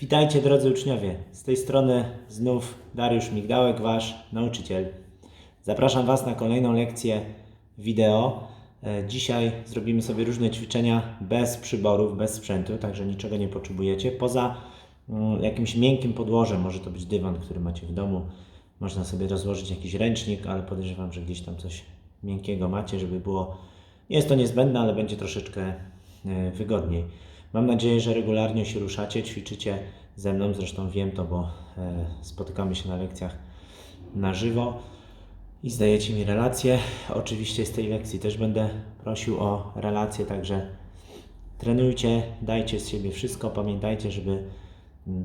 Witajcie drodzy uczniowie. Z tej strony znów Dariusz Migdałek, Wasz nauczyciel. Zapraszam Was na kolejną lekcję wideo. E, Dzisiaj zrobimy sobie różne ćwiczenia bez przyborów, bez sprzętu, także niczego nie potrzebujecie. Poza mm, jakimś miękkim podłożem, może to być dywan, który macie w domu. Można sobie rozłożyć jakiś ręcznik, ale podejrzewam, że gdzieś tam coś miękkiego macie, żeby było. Jest to niezbędne, ale będzie troszeczkę e, wygodniej. Mam nadzieję, że regularnie się ruszacie, ćwiczycie ze mną. Zresztą wiem to, bo e, spotykamy się na lekcjach na żywo i zdajecie mi relacje. Oczywiście z tej lekcji też będę prosił o relacje, także trenujcie, dajcie z siebie wszystko. Pamiętajcie, żeby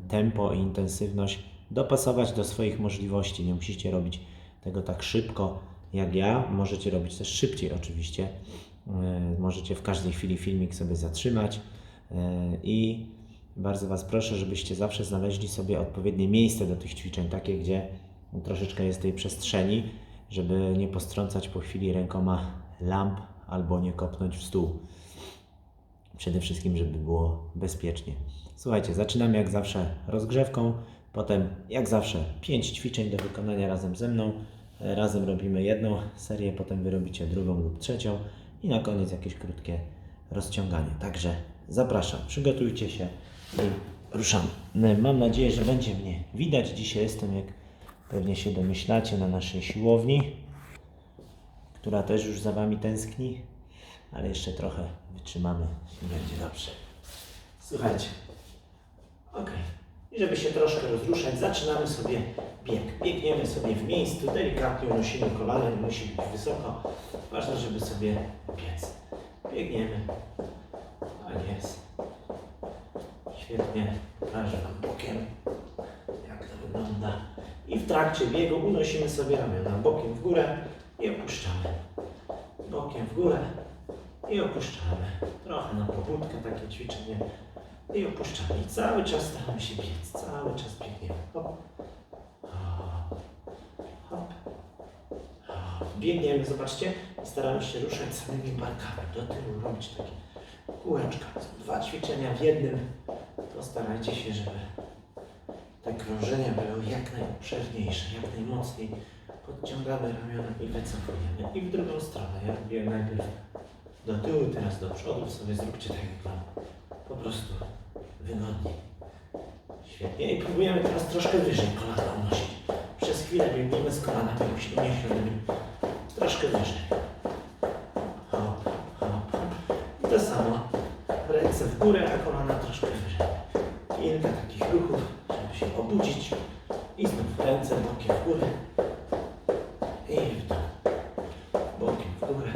tempo i intensywność dopasować do swoich możliwości. Nie musicie robić tego tak szybko jak ja. Możecie robić też szybciej oczywiście. Yy, Możecie w każdej chwili filmik sobie zatrzymać i bardzo Was proszę, żebyście zawsze znaleźli sobie odpowiednie miejsce do tych ćwiczeń, takie gdzie troszeczkę jest tej przestrzeni, żeby nie postrącać po chwili rękoma lamp albo nie kopnąć w stół. Przede wszystkim, żeby było bezpiecznie. Słuchajcie, zaczynamy jak zawsze rozgrzewką, potem jak zawsze 5 ćwiczeń do wykonania razem ze mną. E, Razem robimy jedną serię, potem wy robicie drugą lub trzecią i na koniec jakieś krótkie rozciąganie. Także zapraszam, przygotujcie się i ruszamy. E, Mam nadzieję, że będzie mnie widać. Dzisiaj jestem, jak pewnie się domyślacie, na naszej siłowni, która też już za Wami tęskni, ale jeszcze trochę wytrzymamy i będzie dobrze. Słuchajcie. Ok. I żeby się troszkę rozruszać, zaczynamy sobie bieg. Biegniemy sobie w miejscu, delikatnie unosimy kolana, nie musi być wysoko. Ważne, żeby sobie biec. Biegniemy. Tak jest. Świetnie. Pokażę Wam bokiem, jak to wygląda. I w trakcie biegu unosimy sobie ramiona bokiem w górę i opuszczamy. Bokiem w górę i opuszczamy. Trochę na pobudkę takie ćwiczenie. I opuszczamy. I cały czas staramy się biec. Cały czas biegniemy. Hop. Hop. Biegniemy, zobaczcie. Staramy się ruszać samymi barkami. Do tyłu robić takie kółeczka. Są dwa ćwiczenia w jednym. To starajcie się, żeby te krążenia były jak najobszerniejsze, jak najmocniej. Podciągamy ramiona i wycofujemy. I w drugą stronę. Ja robię najpierw do tyłu, teraz do przodu. Sobie zróbcie tak jak wam po prostu wygodniej. Świetnie. I próbujemy teraz troszkę wyżej kolana unosić. Przez chwilę biegniemy z kolanami uniesionymi troszkę wyżej. Hop, hop, hop. I to samo. Ręce w górę, a kolana troszkę wyżej. Kilka takich ruchów, żeby się obudzić. I znów ręce bokiem w górę. I w dół. Bokiem w górę.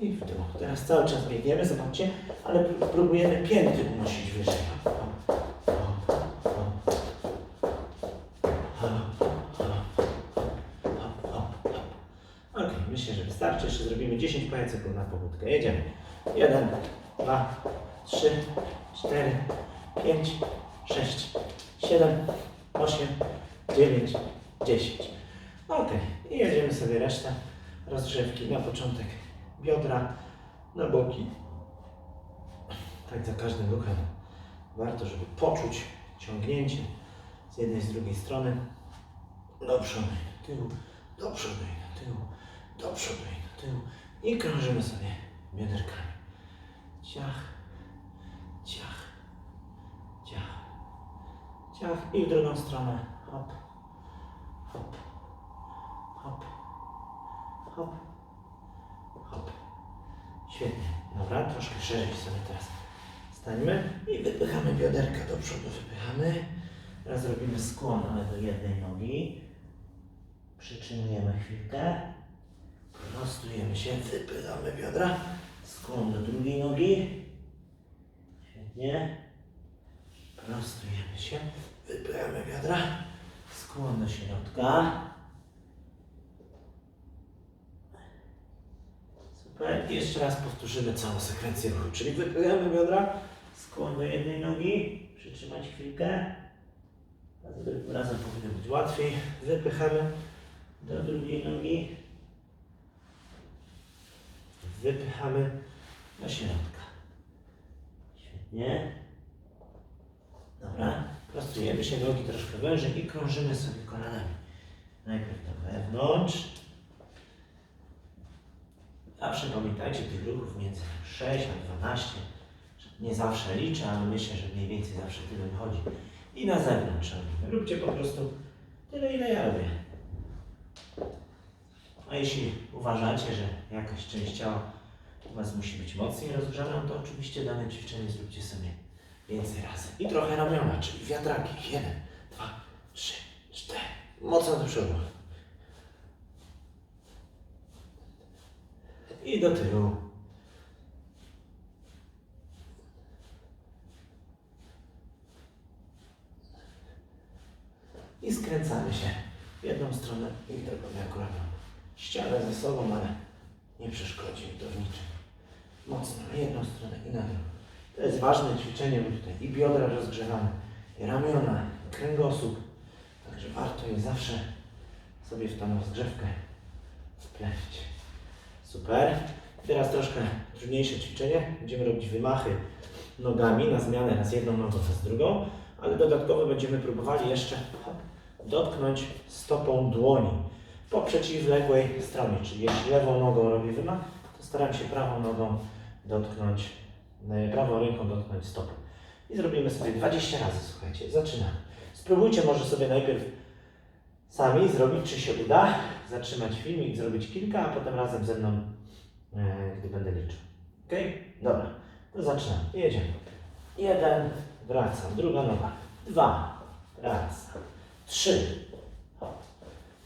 I w dół. Teraz cały czas biegniemy, zobaczcie, ale pró- próbujemy pięty unosić wyżej. Myślę, że wystarczy. Jeszcze zrobimy 10 pajacyków na pobudkę. Jedziemy. 1, 2, 3, 4, 5, 6, 7, 8, 9, 10. Ok, i jedziemy sobie resztę rozgrzewki. Na początek biodra, na boki. Tak za każdym ruchem warto, żeby poczuć ciągnięcie z jednej z drugiej strony. Do przodu i tyłu, do przodu i do tyłu, do przodu i tyłu. I krążymy sobie bioderkami. Ciach, ciach, ciach, ciach. I w drugą stronę. Hop, hop, hop, hop, hop. Świetnie. Dobra, troszkę szerzej sobie teraz stańmy i wypychamy bioderka do przodu. Wypychamy. Teraz robimy skłon, ale do jednej nogi. Przytrzymujemy chwilkę. Prostujemy się, wypychamy biodra. Skłon do drugiej nogi. Świetnie. Prostujemy się, wypychamy biodra. Skłon do środka. Super. Jeszcze raz powtórzymy całą sekwencję ruchu. Czyli wypychamy biodra, skłon do jednej nogi, przytrzymać chwilkę. Razem powinno być łatwiej. Wypychamy do drugiej nogi. Wypychamy do środka. Świetnie. Dobra. Wyprostujemy się, nogi troszkę wężej i krążymy sobie kolanami. Najpierw do wewnątrz. Zawsze pamiętajcie tych ruchów między 6 a 12. Nie zawsze liczę, ale myślę, że mniej więcej zawsze tyle wychodzi. I na zewnątrz. Róbcie po prostu tyle, ile ja robię. A jeśli uważacie, że jakaś część ciała u Was musi być mocniej rozgrzana, to oczywiście dane ćwiczenie zróbcie sobie więcej razy. I trochę ramiona, czyli wiatraki. Jeden, dwa, trzy, cztery. Mocno do przodu. I do tyłu. I skręcamy się w jedną stronę i drugą jak ramiona. Ścianę ze sobą, ale nie przeszkodzi mi to w niczym. Mocno na jedną stronę i na drugą. To jest ważne ćwiczenie, bo tutaj i biodra rozgrzewamy, i ramiona, i kręgosłup. Także warto je zawsze sobie w tą rozgrzewkę wpleść. Super. Teraz troszkę trudniejsze ćwiczenie. Będziemy robić wymachy nogami na zmianę raz jedną nogą, raz drugą, ale dodatkowo będziemy próbowali jeszcze dotknąć stopą dłoni po przeciwległej stronie. Czyli jeśli lewą nogą robię wymach, to staram się prawą nogą dotknąć, e, prawą ręką dotknąć stopy. I zrobimy sobie 20 razy, słuchajcie. Zaczynamy. Spróbujcie może sobie najpierw sami zrobić, czy się uda. Zatrzymać filmik, zrobić kilka, a potem razem ze mną, e, gdy będę liczył. Ok? Dobra. To zaczynamy. Jedziemy. Jeden, wracam. Druga noga. Dwa, wracam. Trzy, hop.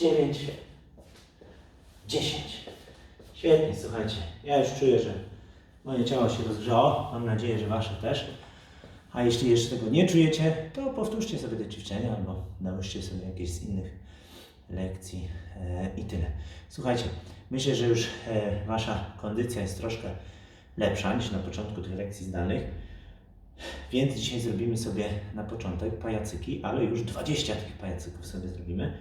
dziewięć, dziesięć. Świetnie, słuchajcie. Ja już czuję, że moje ciało się rozgrzało. Mam nadzieję, że wasze też. A jeśli jeszcze tego nie czujecie, to powtórzcie sobie te ćwiczenia albo nauczcie sobie jakieś z innych lekcji e, i tyle. Słuchajcie, myślę, że już e, wasza kondycja jest troszkę lepsza niż na początku tych lekcji zdalnych. Więc dzisiaj zrobimy sobie na początek pajacyki, ale już 20 tych pajacyków sobie zrobimy.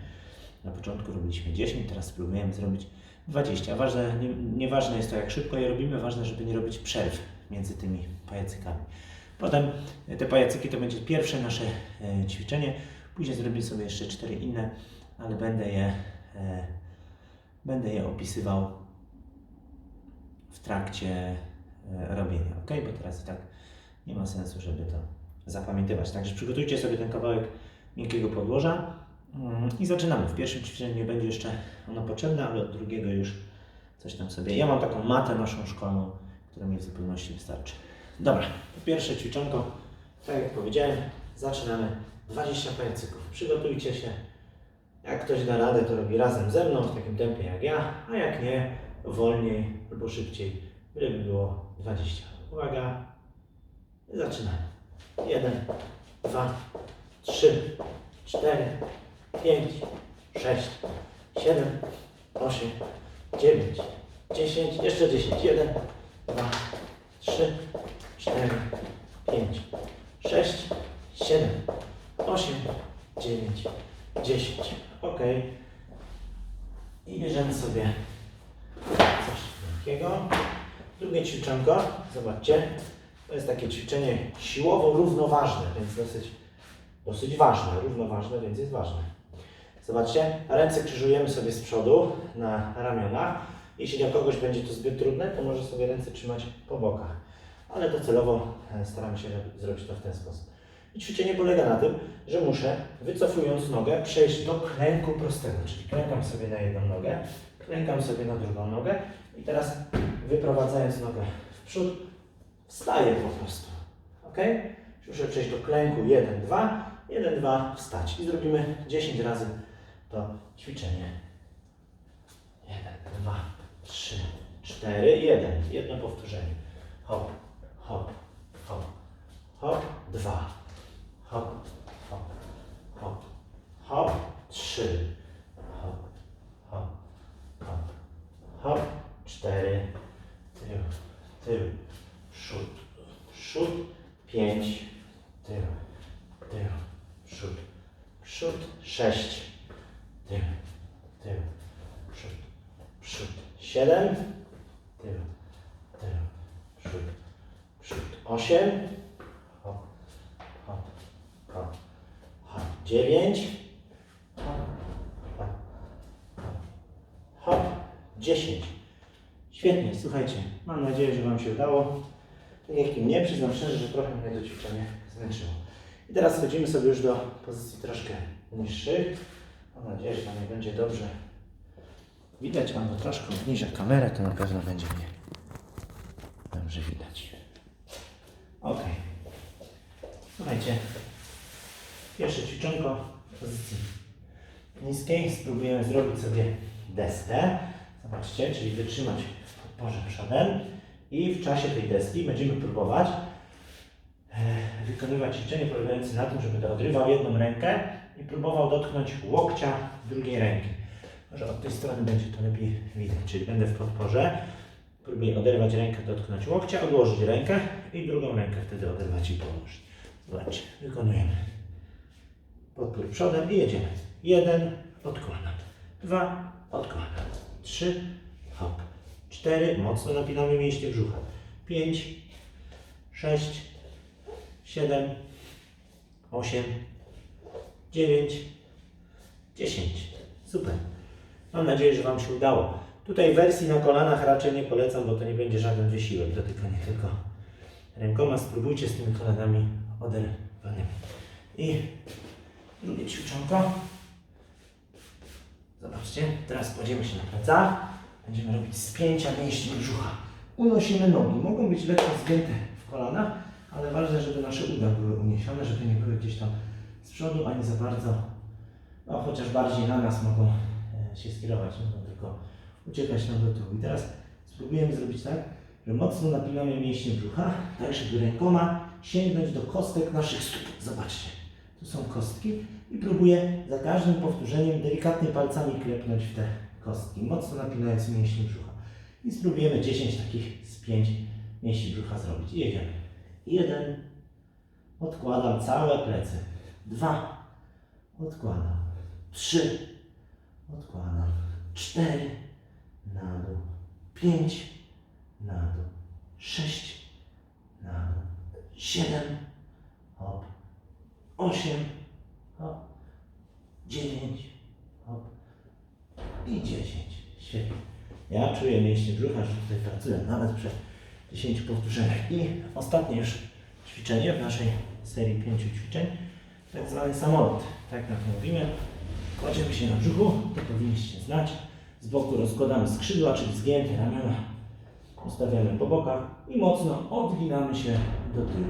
Na początku robiliśmy 10, teraz spróbujemy zrobić 20. Ważne, nie, nieważne jest to, jak szybko je robimy, ważne, żeby nie robić przerw między tymi pajacykami. Potem te pajacyki to będzie pierwsze nasze e, ćwiczenie. Później zrobimy sobie jeszcze cztery inne, ale będę je, e, będę je opisywał w trakcie e, robienia, ok? Bo teraz i tak nie ma sensu, żeby to zapamiętywać. Także przygotujcie sobie ten kawałek miękkiego podłoża i zaczynamy. W pierwszym ćwiczeniu nie będzie jeszcze ono potrzebne, ale od drugiego już coś tam sobie. Ja mam taką matę naszą szkolną, która mi w zupełności wystarczy. Dobra, to pierwsze ćwiczonko, tak jak powiedziałem, zaczynamy 20 pajacyków. Przygotujcie się. Jak ktoś da radę, to robi razem ze mną w takim tempie jak ja, a jak nie, wolniej albo szybciej, żeby było 20. Uwaga, zaczynamy. 1, 2, 3, 4, 5, 6, 7, 8, 9, 10, jeszcze 10. 1, 2, 3, 4, 5, 6, 7, 8, 9, 10. Ok. I bierzemy sobie coś takiego. Drugie ćwiczonko, zobaczcie, to jest takie ćwiczenie siłowo równoważne, więc dosyć, dosyć ważne, równoważne, więc jest ważne. Zobaczcie, ręce krzyżujemy sobie z przodu na ramionach. Jeśli dla kogoś będzie to zbyt trudne, to może sobie ręce trzymać po bokach. Ale docelowo e, staramy się zrobić to w ten sposób. I ćwiczenie polega na tym, że muszę, wycofując nogę, przejść do klęku prostego. Czyli klękam sobie na jedną nogę, klękam sobie na drugą nogę i teraz wyprowadzając nogę w przód, wstaję po prostu. Ok? Muszę przejść do klęku 1, 2, 1, 2, wstać. I zrobimy 10 razy to ćwiczenie. 1, 2, 3, 4, 1. Jedno powtórzenie. Hop, hop, hop, hop, 2, hop, hop, hop, hop, trzy, 10. Świetnie, słuchajcie, mam nadzieję, że Wam się udało. Tak jak i mnie, przyznam szczerze, że trochę mnie to ćwiczenie zmęczyło. I teraz chodzimy sobie już do pozycji troszkę niższych. Mam nadzieję, że Wam nie będzie dobrze widać. Mam to troszkę obniżę kamerę, to na pewno będzie mnie dobrze widać. Ok. Słuchajcie, pierwsze ćwiczonko w pozycji niskiej. Spróbujemy zrobić sobie deskę. Zobaczcie, czyli wytrzymać w podporze przodem. I w czasie tej deski będziemy próbować e, wykonywać ćwiczenie polegające na tym, że będę odrywał jedną rękę i próbował dotknąć łokcia drugiej ręki. Może od tej strony będzie to lepiej widać. Czyli będę w podporze, próbuję oderwać rękę, dotknąć łokcia, odłożyć rękę i drugą rękę wtedy oderwać i położyć. Zobaczcie, wykonujemy. Podpór przodem i jedziemy. Jeden, odkładam. Dwa, odkładam. Trzy, hop. Cztery, mocno napinamy mięśnie brzucha. Pięć, sześć, siedem, osiem, dziewięć, dziesięć. Super. Mam nadzieję, że Wam się udało. Tutaj wersji na kolanach raczej nie polecam, bo to nie będzie żaden wysiłek. Dotykanie tylko rękoma. Spróbujcie z tymi kolanami oderwanymi. I drugie ćwiczonko. Zobaczcie, teraz kładziemy się na plecach. Będziemy robić spięcia mięśni brzucha. Unosimy nogi. Mogą być lekko zgięte w kolanach, ale ważne, żeby nasze uda były uniesione, żeby nie były gdzieś tam z przodu, ani za bardzo, no chociaż bardziej na nas mogą e, się skierować, mogą tylko uciekać nam do tyłu. I teraz spróbujemy zrobić tak, że mocno napinamy mięśnie brzucha, tak żeby rękoma sięgnąć do kostek naszych stóp. Zobaczcie, tu są kostki i próbuję za każdym powtórzeniem delikatnie palcami klepnąć w te kostki, mocno napinając mięśnie brzucha. I spróbujemy 10 takich spięć mięśni brzucha zrobić. Jedziemy. Jeden, odkładam całe plecy. Dwa, odkładam. Trzy, odkładam. Cztery, na dół. Pięć, na dół. Sześć, na dół. Siedem, hop. Osiem, hop. Dziewięć, hop. I dziesięć. Świetnie. Ja czuję mięśnie brzucha, że tutaj pracuję nawet przy 10 powtórzeniach. I ostatnie już ćwiczenie w naszej serii pięciu ćwiczeń, tak zwany samolot. Tak to mówimy. Kładziemy się na brzuchu, to powinniście znać. Z boku rozkładamy skrzydła, czyli zgięte ramiona. Ustawiamy po bokach i mocno odginamy się do tyłu,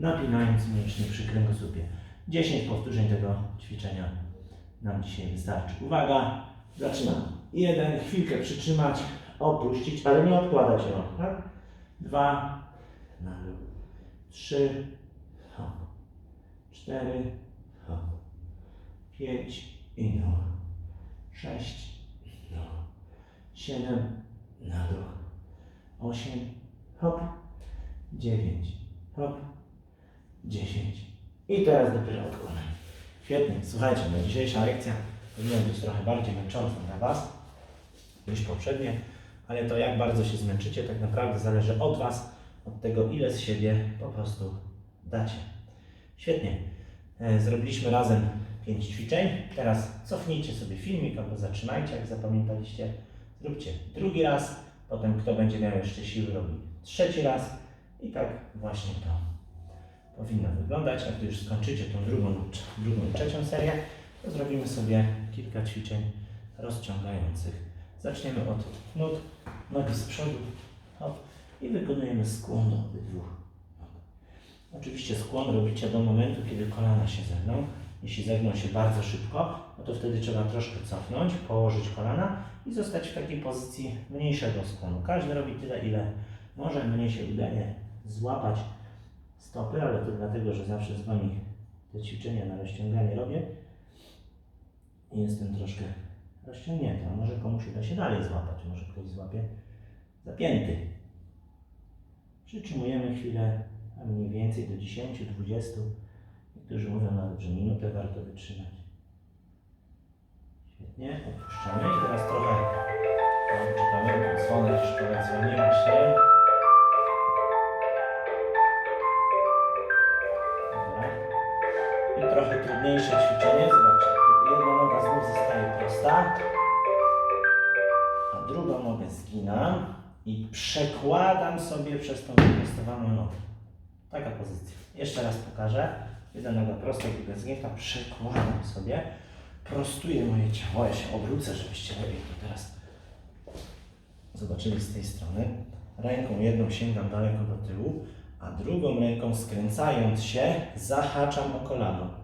napinając mięśnie przy kręgosłupie. 10 powtórzeń tego ćwiczenia nam dzisiaj wystarczy. Uwaga, zaczynamy. Jeden, chwilkę przytrzymać, opuścić, ale nie odkładać rąk, tak? Dwa, na dół. Trzy, hop. Cztery, hop. Pięć i dół. Sześć, dół. Siedem, na dół. Osiem, hop. Dziewięć, hop. Dziesięć. I teraz dopiero odkładam. Świetnie. Słuchajcie, no dzisiejsza lekcja powinna być trochę bardziej męcząca dla Was niż poprzednie, ale to jak bardzo się zmęczycie, tak naprawdę zależy od Was, od tego, ile z siebie po prostu dacie. Świetnie. E, Zrobiliśmy razem 5 ćwiczeń. Teraz cofnijcie sobie filmik albo zatrzymajcie, jak zapamiętaliście. Zróbcie drugi raz, potem kto będzie miał jeszcze siły, robi trzeci raz i tak właśnie to powinno wyglądać. Gdy już skończycie tą drugą, drugą trzecią serię, to zrobimy sobie kilka ćwiczeń rozciągających. Zaczniemy od nóg, nogi z przodu, hop, i wykonujemy skłon obydwu nóg. Oczywiście skłon robicie do momentu, kiedy kolana się zegną. Jeśli zegną się bardzo szybko, no to wtedy trzeba troszkę cofnąć, położyć kolana i zostać w takiej pozycji mniejszego skłonu. Każdy robi tyle, ile może. Mnie się udaje złapać stopy, ale to dlatego, że zawsze z Wami te ćwiczenia na rozciąganie robię i jestem troszkę rozciągnięty. A może komuś uda się dalej złapać, może ktoś złapie zapięty. Przytrzymujemy chwilę, a mniej więcej do 10-20. Niektórzy mówią nawet, że minutę warto wytrzymać. Świetnie, odpuszczamy i teraz trochę czekamy, dzwonek już właśnie. Trochę trudniejsze ćwiczenie, zobaczcie, tu jedna noga znów zostaje prosta, a drugą nogę zginam i przekładam sobie przez tą wyprostowaną nogę. Taka pozycja. Jeszcze raz pokażę. Jedna noga prosta, druga zgięta. Przekładam sobie. Prostuję moje ciało. Ja się obrócę, żebyście lepiej to teraz zobaczyli z tej strony. Ręką jedną sięgam daleko do tyłu, a drugą ręką skręcając się zahaczam o kolano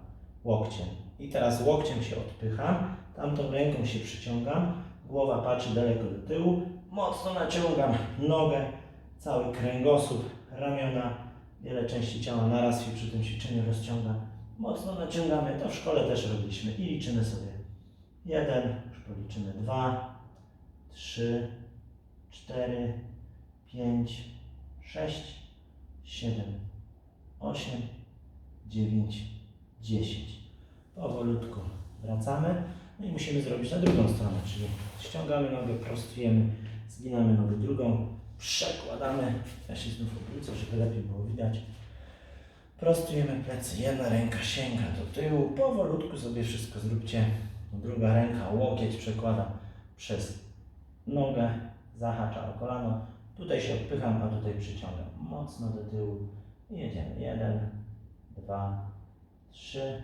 łokciem. I teraz łokciem się odpycham, tamtą ręką się przyciągam, głowa patrzy daleko do tyłu, mocno naciągam nogę, cały kręgosłup, ramiona, wiele części ciała naraz się przy tym ćwiczeniu rozciąga. Mocno naciągamy, to w szkole też robiliśmy i liczymy sobie. Jeden, już policzymy dwa, trzy, cztery, pięć, sześć, siedem, osiem, dziewięć, dziesięć. Powolutku wracamy. No i musimy zrobić na drugą stronę, czyli ściągamy nogę, prostujemy, zginamy nogę drugą, przekładamy. Ja się znów obrócę, żeby lepiej było widać. Prostujemy plecy. Jedna ręka sięga do tyłu. Powolutku sobie wszystko zróbcie. Druga ręka, łokieć przekłada przez nogę, zahacza o kolano. Tutaj się odpycham, a tutaj przyciągam mocno do tyłu. I jedziemy. Jeden, dwa, trzy,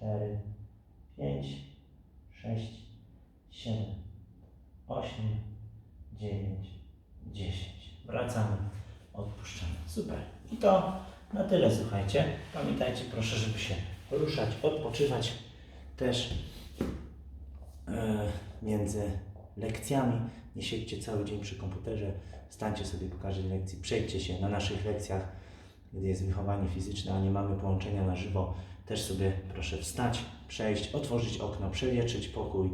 cztery, pięć, sześć, siedem, osiem, dziewięć, dziesięć. Wracamy, odpuszczamy. Super. I to na tyle, słuchajcie. Pamiętajcie proszę, żeby się ruszać, odpoczywać też e, między lekcjami. Nie siedźcie cały dzień przy komputerze, stańcie sobie po każdej lekcji, przejdźcie się na naszych lekcjach, gdy jest wychowanie fizyczne, a nie mamy połączenia na żywo, też sobie proszę wstać, przejść, otworzyć okno, przewietrzyć pokój,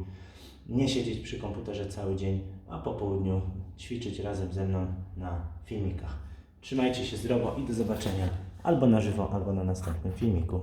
nie siedzieć przy komputerze cały dzień, a po południu ćwiczyć razem ze mną na filmikach. Trzymajcie się zdrowo i do zobaczenia albo na żywo, albo na następnym filmiku.